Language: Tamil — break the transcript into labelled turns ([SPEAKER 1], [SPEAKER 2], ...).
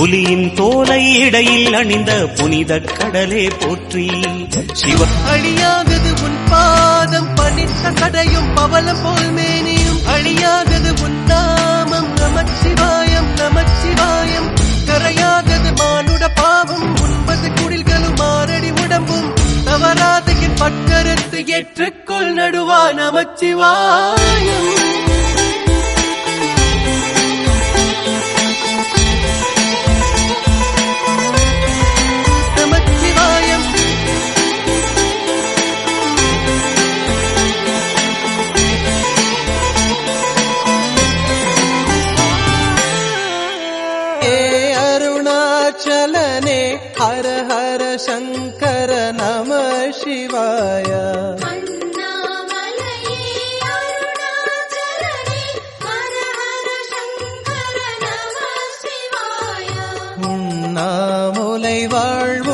[SPEAKER 1] புலியின் தோலை இடையில் அணிந்த புனித கடலே போற்றி. சிவ
[SPEAKER 2] அழியாகது உன் பாதம் பனித்த கடையும் பவளம் போல் மேனியும். அழியாகது உன் நாமம் நமச்சிவாயம் நமச்சிவாயம். கரையாதது மானுட பாவம் உண்பது குடில்களும் மாரடி உடம்பும். தவறாதையின் என் பக்கரத்து ஏற்றுக்கொள் நடுவா நமச்சிவாயம். चलने हर हर शङ्कर नमः शिवाय உண்ணாமுலை
[SPEAKER 3] வாழ்வு